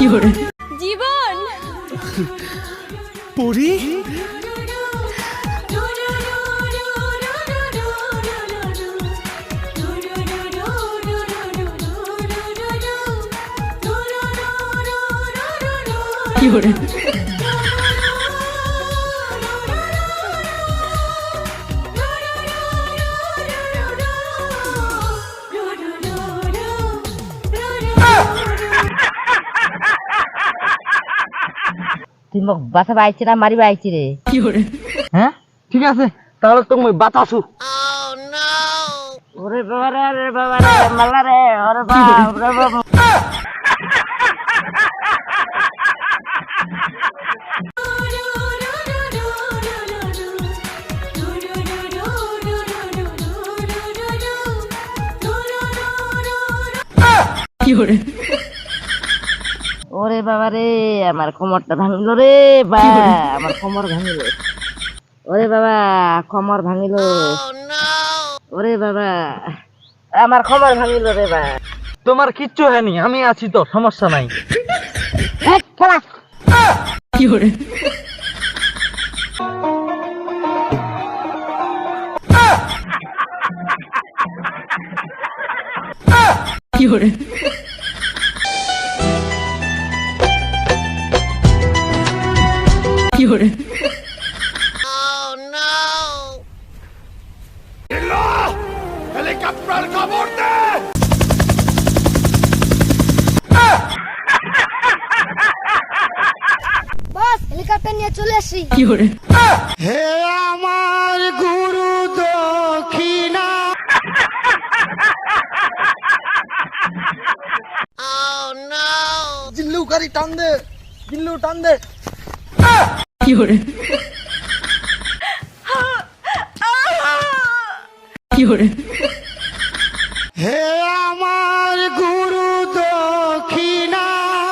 জীবন। পরি? তুই মোক বাঁচাবা আইছি না মারিবা আইছি রে হ্যাঁ ঠিক আছে তাহলে তুমি বাতাসু ওরে বাবা রে ওরে বাবা রে মাল্লা রে ওরে বাবা ওরে বাবা ওরে বাবা রে আমার কোমরটা ভাঙিল রে বা আমার কোমর ভাঙিল। ওরে বাবা কোমর ভাঙিল। ওরে বাবা আমার কোমর ভাঙিল রে বা। তোমার কিচ্ছু হয়নি আমি আছি তো সমস্যা নাই। বস হেলিকপ্টার নিয়ে চলে আসি। হে আমার গুরু দক্ষিণা। জিল্লু গাড়ি টান দে জিল্লু টান দে। হে আমার